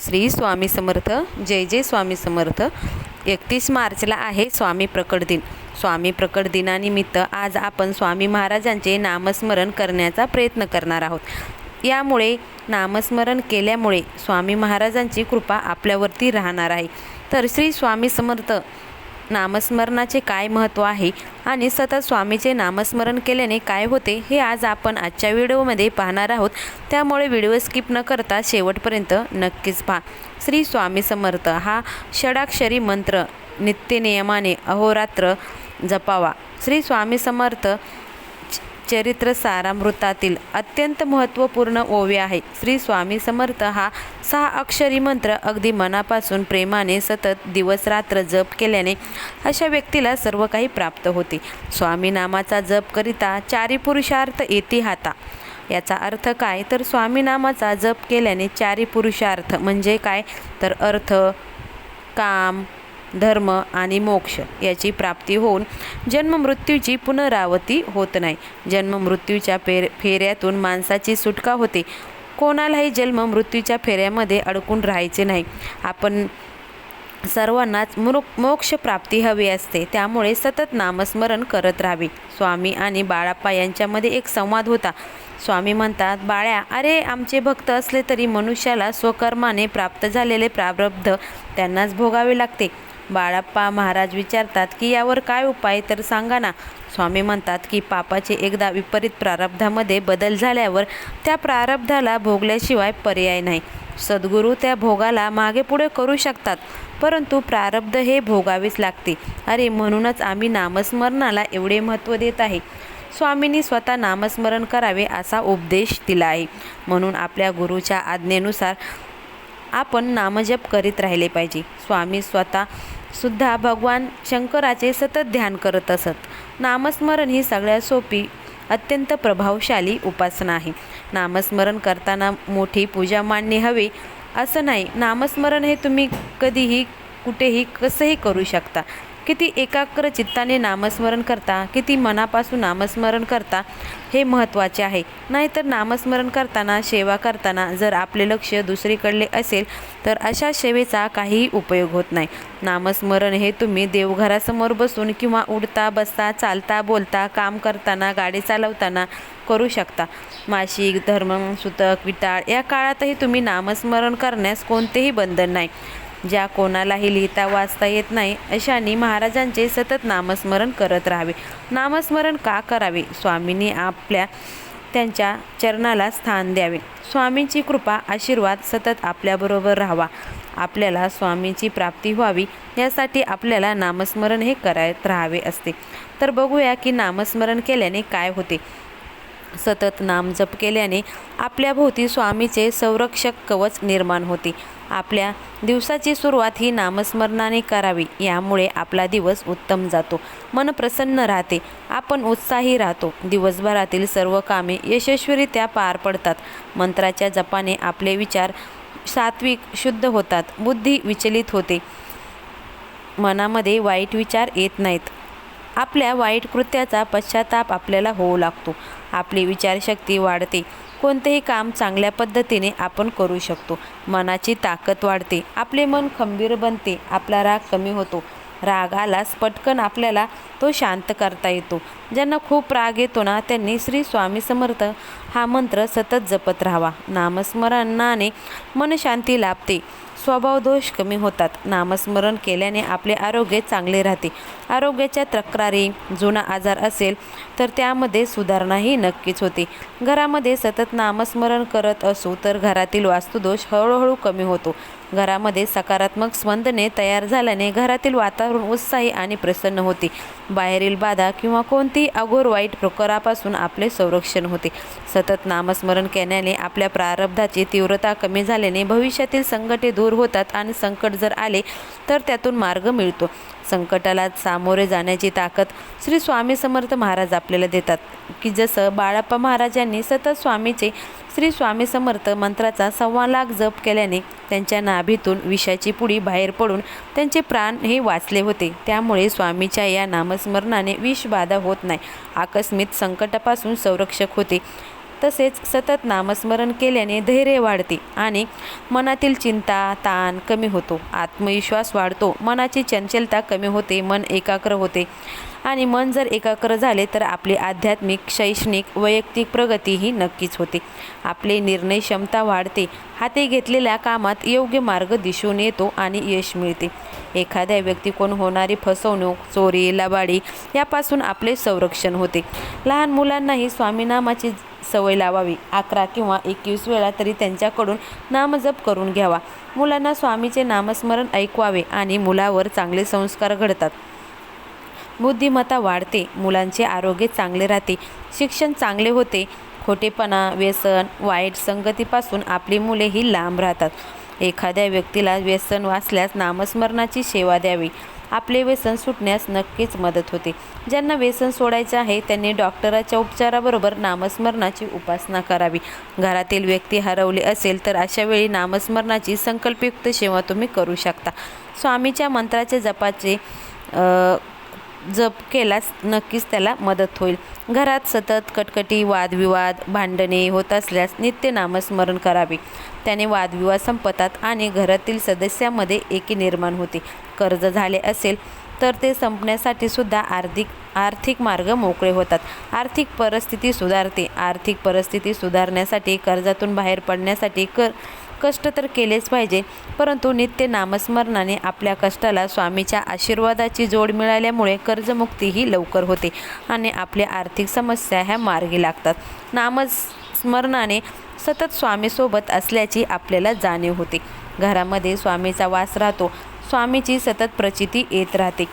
श्री स्वामी समर्थ जय जय स्वामी समर्थ. एकतीस मार्चला आहे स्वामी प्रकट दिन. स्वामी प्रकट दिनानिमित्त आज आपण स्वामी महाराजांचे नामस्मरण करण्याचा प्रयत्न करणार आहोत. यामुळे नामस्मरण केल्यामुळे स्वामी महाराजांची कृपा आपल्यावरती राहणार आहे. तर श्री स्वामी समर्थ नामस्मरणाचे काय महत्त्व आहे आणि सतत स्वामीचे नामस्मरण केल्याने काय होते हे आज आपण आजच्या व्हिडिओमध्ये पाहणार आहोत. त्यामुळे व्हिडिओ स्किप न करता शेवटपर्यंत नक्कीच पहा. श्री स्वामी समर्थ हा षडाक्षरी मंत्र नित्यनियमाने अहोरात्र जपावा. श्री स्वामी समर्थ चरित्र सारामृतातील अत्यंत महत्त्वपूर्ण ओवी आहे. श्री स्वामी समर्थ हा सहा अक्षरी मंत्र अगदी मनापासून प्रेमाने सतत दिवस रात्र जप केल्याने अशा व्यक्तीला सर्व काही प्राप्त होते. स्वामी नामाचा जप करिता चारी पुरुषार्थ येती हाता. याचा अर्थ काय? तर स्वामी नामाचा जप केल्याने चारी पुरुषार्थ म्हणजे काय? तर अर्थ काम धर्म आणि मोक्ष याची प्राप्ती होऊन जन्ममृत्यूची पुनरावती होत नाही. जन्ममृत्यूच्या फेर फेऱ्यातून माणसाची सुटका होते. कोणालाही जन्म मृत्यूच्या फेऱ्यामध्ये अडकून राहायचे नाही. आपण सर्वांनाच मृ मोक्ष प्राप्ती हवी असते. त्यामुळे सतत नामस्मरण करत राहावे. स्वामी आणि बाळाप्पा यांच्यामध्ये एक संवाद होता. स्वामी म्हणतात बाळ्या अरे आमचे भक्त असले तरी मनुष्याला स्वकर्माने प्राप्त झालेले प्रारब्ध त्यांनाच भोगावे लागते. बाळाप्पा महाराज विचारतात की यावर काय उपाय तर सांगा ना. स्वामी म्हणतात की पापाचे एकदा विपरीत प्रारब्धामध्ये बदल झाल्यावर त्या प्रारब्धाला भोगल्याशिवाय पर्याय नाही. सद्गुरू त्या भोगाला मागे पुढे करू शकतात परंतु प्रारब्ध हे भोगावेच लागते. अरे म्हणूनच आम्ही नामस्मरणाला एवढे महत्त्व देत आहे. स्वामींनी स्वतः नामस्मरण करावे असा उपदेश दिला आहे. म्हणून आपल्या गुरुच्या आज्ञेनुसार आपण नामजप करीत राहिले पाहिजे. स्वामी स्वतः सुद्धा भगवान शंकराचे सतत ध्यान करत असत. नामस्मरण ही सगळ्यात सोपी अत्यंत प्रभावशाली उपासना आहे. नामस्मरण करताना मोठी पूजा मांडणे हवे असं नाही. नामस्मरण हे तुम्ही कधीही कुठेही कसंही करू शकता. किती एकाग्र चित्ताने नामस्मरण करता किती मनापासून नामस्मरण करता हे महत्त्वाचे आहे. नाहीतर नामस्मरण करताना सेवा करताना जर आपले लक्ष दुसरीकडले असेल तर अशा सेवेचा काहीही उपयोग होत नाही. नामस्मरण हे तुम्ही देवघरासमोर बसून किंवा उडता बसता चालता बोलता काम करताना गाडी चालवताना करू शकता. मासिक धर्म सुतक विटाळ या काळातही तुम्ही नामस्मरण करण्यास कोणतेही बंधन नाही. ज्या कोणालाही लिहिता वाचता येत नाही अशांनी महाराजांचे सतत नामस्मरण करत राहावे. नामस्मरण का करावे? स्वामींनी आपल्या त्यांच्या चरणाला स्थान द्यावे. स्वामींची कृपा आशीर्वाद सतत आपल्याबरोबर राहावा. आपल्याला स्वामींची प्राप्ती व्हावी यासाठी आपल्याला नामस्मरण हे करत राहावे असते. तर बघूया की नामस्मरण केल्याने काय होते. सतत नामजप केल्याने आपल्याभोवती स्वामीचे संरक्षक कवच निर्माण होते. आपल्या दिवसाची सुरुवात ही नामस्मरणाने करावी यामुळे आपला दिवस उत्तम जातो. मन प्रसन्न राहते आपण उत्साही राहतो. दिवसभरातील सर्व कामे यशस्वीरित्या पार पडतात. मंत्राच्या जपाने आपले विचार सात्विक शुद्ध होतात. बुद्धी विचलित होते. मनामध्ये वाईट विचार येत नाहीत. आपल्या वाईट कृत्याचा पश्चाताप आपल्याला होऊ लागतो. आपली विचारशक्ती वाढते. कोणतेही काम चांगल्या पद्धतीने आपण करू शकतो. मनाची ताकद वाढते. आपले मन खंबीर बनते. आपला राग कमी होतो. राग आलास पटकन आपल्याला तो शांत करता येतो. ज्यांना खूप राग येतो ना त्यांनी श्री स्वामी समर्थ हा मंत्र सतत जपत राहावा. नामस्मरणाने मनशांती लाभते. स्वभाव दोष कमी होतात. नामस्मरण केल्याने आपले आरोग्य चांगले राहते. आरोग्याच्या तक्रारी जुना आजार असेल तर त्यामध्ये सुधारणाही नक्कीच होते. घरामध्ये सतत नामस्मरण करत असू तर घरातील वास्तुदोष हळूहळू कमी होतो. घरामध्ये सकारात्मक स्पंदने तयार झाल्याने घरातील वातावरण उत्साही आणि प्रसन्न होते. बाहेरील बाधा किंवा कोणतीही अघोर वाईट प्रकारापासून आपले संरक्षण होते. सतत नामस्मरण केल्याने आपल्या प्रारब्धाची तीव्रता कमी झाल्याने भविष्यातील संकटे दूर होतात आणि संकट जर आले तर त्यातून मार्ग मिळतो. संकटाला सामोरे जाण्याची ताकद श्री स्वामी समर्थ महाराज आपल्याला देतात. की जसं बाळाप्पा महाराजांनी सतत स्वामीचे श्री स्वामी समर्थ मंत्राचा सव्वा लाख जप केल्याने त्यांच्या नाभीतून विषाची पुडी बाहेर पडून त्यांचे प्राण हे वाचले होते. त्यामुळे स्वामीच्या या नामस्मरणाने विषबाधा होत नाही. आकस्मिक संकटापासून संरक्षक होते. तसेच सतत नामस्मरण केल्याने धैर्य वाढते आणि मनातील चिंता ताण कमी होतो. आत्मविश्वास वाढतो. मनाची चंचलता कमी होते. मन एकाग्र होते. आणि मन जर एकाग्र झाले तर आपली आध्यात्मिक शैक्षणिक वैयक्तिक प्रगती ही नक्कीच होते. आपली निर्णय क्षमता वाढते. हाती घेतलेल्या कामात योग्य मार्ग दिसून येतो आणि यश मिळते. एखाद्या व्यक्तीकडून होणारी फसवणूक चोरी लबाडी यापासून आपले संरक्षण होते. लहान मुलांनाही स्वामीनामाची सवय लावावी. अकरा किंवा एकवीस वेळा तरी त्यांच्याकडून नामजप करून घ्यावा. मुलांना स्वामीचे नामस्मरण ऐकवावे आणि मुलावर चांगले संस्कार घडतात. बुद्धिमत्ता वाढते मुलांचे आरोग्य चांगले राहते शिक्षण चांगले होते. खोटेपणा व्यसन वाईट संगतीपासून आपली मुले ही लांब राहतात. एखाद्या व्यक्तीला व्यसन वाचल्यास नामस्मरणाची सेवा द्यावी. आपले व्यसन सुटण्यास नक्कीच मदत होते. ज्यांना व्यसन सोडायचे आहे त्यांनी डॉक्टराच्या उपचाराबरोबर नामस्मरणाची उपासना करावी. घरातील व्यक्ती हरवली असेल तर अशा वेळी नामस्मरणाची संकल्पयुक्त सेवा तुम्ही करू शकता. स्वामीच्या मंत्राचे जपाचे जप केलास नक्कीच त्याला मदत होईल. घरात सतत कटकटी वादविवाद भांडणे होत असल्यास नित्य नामस्मरण करावे. त्याने वादविवाद संपतात आणि घरातील सदस्यामध्ये एकी निर्माण होते. कर्ज झाले असेल तर ते संपण्यासाठी सुद्धा आर्थिक आर्थिक मार्ग मोकळे होतात. आर्थिक परिस्थिती सुधारते. आर्थिक परिस्थिती सुधारण्यासाठी कर्जातून बाहेर पडण्यासाठी कर कष्ट तर केलेच पाहिजे परंतु नित्य नामस्मरणाने आपल्या कष्टाला स्वामीच्या आशीर्वादाची जोड मिळाल्यामुळे कर्जमुक्तीही लवकर होते आणि आपल्या आर्थिक समस्या ह्या मार्गी लागतात. नामस्मरणाने सतत स्वामीसोबत असल्याची आपल्याला जाणीव होते. घरामध्ये स्वामीचा वास राहतो स्वामीची सतत प्रचिती येत राहते.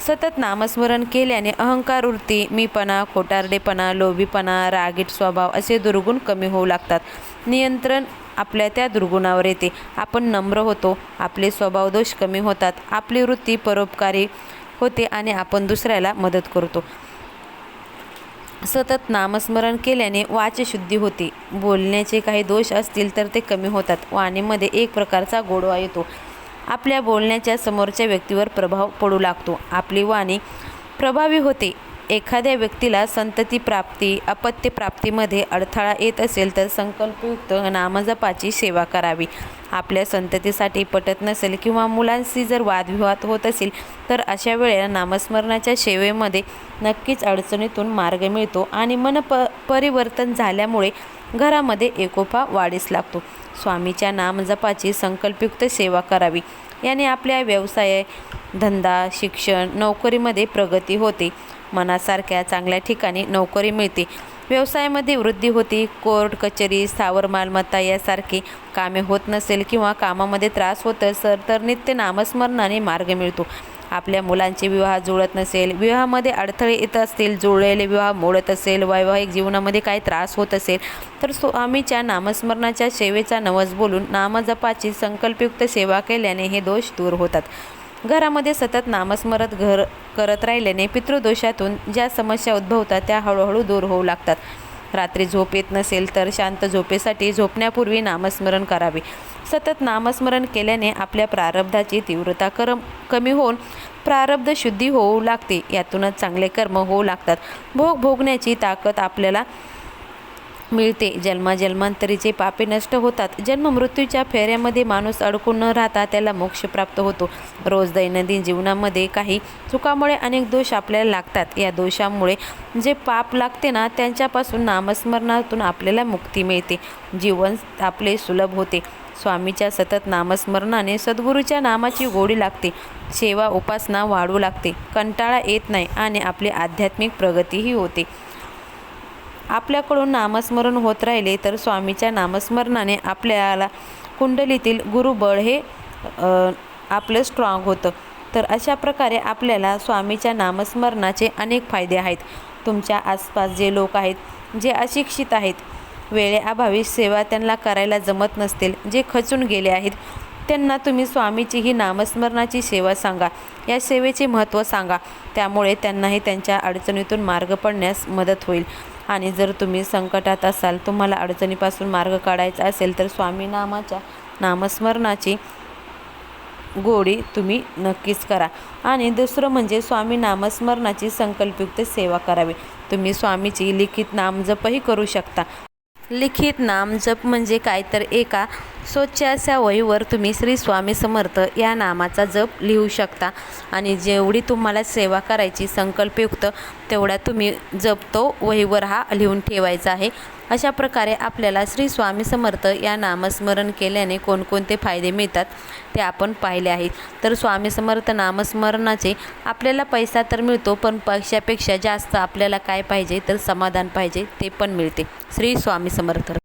सतत नामस्मरण केल्याने अहंकार वृत्ती मीपणा खोटारडेपणा लोभीपणा रागीट स्वभाव असे दुर्गुण कमी होऊ लागतात. नियंत्रण आपल्या त्या दुर्गुणावर येते. आपण नम्र होतो. आपले स्वभावदोष कमी होतात. आपली वृत्ती परोपकारी होते आणि आपण दुसऱ्याला मदत करतो. सतत नामस्मरण केल्याने वाचशुद्धी होते. बोलण्याचे काही दोष असतील तर ते कमी होतात. वाणीमध्ये एक प्रकारचा गोडवा येतो. आपल्या बोलण्याच्या समोरच्या व्यक्तीवर प्रभाव पडू लागतो. आपली वाणी प्रभावी होते. एखाद्या व्यक्तीला संतती प्राप्ती अपत्यप्राप्तीमध्ये अडथळा येत असेल तर संकल्पयुक्त नामजपाची सेवा करावी. आपल्या संततीसाठी पटत नसेल किंवा मुलांशी जर वादविवाद होत असेल तर अशा वेळेला नामस्मरणाच्या सेवेमध्ये नक्कीच अडचणीतून मार्ग मिळतो आणि मन प परिवर्तन झाल्यामुळे घरामध्ये एकोपा वाढीस लागतो. स्वामीच्या नामजपाची संकल्पयुक्त सेवा करावी. याने आपल्या व्यवसाय धंदा शिक्षण नोकरीमध्ये प्रगती होते. मनासारख्या चांगल्या ठिकाणी नोकरी मिळते. व्यवसायामध्ये वृद्धी होती. कोर्ट कचेरी स्थावर मालमत्ता यासारखी कामे होत नसेल किंवा कामामध्ये त्रास होत असेल तर नित्य नामस्मरणाने मार्ग मिळतो. आपल्या मुलांचे विवाह जुळत नसेल विवाहामध्ये अडथळे येत असतील जुळलेले विवाह मोडत असेल वैवाहिक जीवनामध्ये काही त्रास होत असेल तर स्वामीच्या नामस्मरणाच्या सेवेचा नवस बोलून नामजपाची संकल्पयुक्त सेवा केल्याने हे दोष दूर होतात. घरामध्ये सतत नामस्मरत घर करत राहिल्याने पितृदोषातून ज्या समस्या उद्भवतात त्या हळूहळू दूर होऊ लागतात. रात्री झोप येत नसेल तर शांत झोपेसाठी झोपण्यापूर्वी नामस्मरण करावे. सतत नामस्मरण केल्याने आपल्या प्रारब्धाची तीव्रता करम कमी होऊन प्रारब्ध शुद्धी होऊ लागते. यातूनच चांगले कर्म होऊ लागतात. भोग भोगण्याची ताकद आपल्याला मिळते. जन्माजन्मांतरीचे पापे नष्ट होतात. जन्म मृत्यूच्या फेऱ्यामध्ये माणूस अडकून न राहता त्याला मोक्ष प्राप्त होतो. रोज दैनंदिन जीवनामध्ये काही चुकामुळे अनेक दोष आपल्याला लागतात. या दोषामुळे जे पाप लागते ना त्यांच्यापासून नामस्मरणातून आपल्याला मुक्ती मिळते. जीवन आपले सुलभ होते. स्वामीच्या सतत नामस्मरणाने सद्गुरूच्या नामाची गोडी लागते. सेवा उपासना वाढू लागते. कंटाळा येत नाही आणि आपली आध्यात्मिक प्रगतीही होते. आपल्याकडून नामस्मरण होत राहिले तर स्वामीच्या नामस्मरणाने आपल्याला कुंडलीतील गुरुबळ हे आपलं स्ट्रॉंग होतं. तर अशा प्रकारे आपल्याला स्वामीच्या नामस्मरणाचे अनेक फायदे आहेत. तुमच्या आसपास जे लोक आहेत जे अशिक्षित आहेत वेळेअभावी सेवा त्यांना करायला जमत नसतील जे खचून गेले आहेत त्यांना तुम्ही स्वामीची ही नामस्मरणाची सेवा सांगा. या सेवेचे महत्त्व सांगा. त्यामुळे त्यांनाही त्यांच्या अडचणीतून मार्ग पडण्यास मदत होईल. आणि जर तुम्ही संकटात असाल तुम्हाला अडचणीपासून मार्ग काढायचा असेल तर स्वामी नामाच्या नामस्मरणाची गोडी तुम्ही नक्कीच करा. आणि दुसरं म्हणजे स्वामी नामस्मरणाची संकल्पयुक्त सेवा करावी. तुम्ही स्वामीची लिखित नामजपही करू शकता. लिखित नाम जप म्हणजे काय? तर एका स्वच्छ अशा वहीवर तुम्ही श्री स्वामी समर्थ या नामाचा जप लिहू शकता. आणि जेवढी तुम्हाला सेवा करायची संकल्पयुक्त तेवढ्या तुम्ही जप तो वहीवर हा लिहून ठेवायचा आहे. अशा प्रकारे आपल्याला श्री स्वामी समर्थ या नामस्मरण केल्याने कोणकोणते फायदे मिळतात ते आपण पाहिले आहेत. तर स्वामी समर्थ नामस्मरणाचे आपल्याला पैसा तर मिळतो पण पैशापेक्षा जास्त आपल्याला काय पाहिजे? तर समाधान पाहिजे ते पण मिळते. श्री स्वामी समर्थ.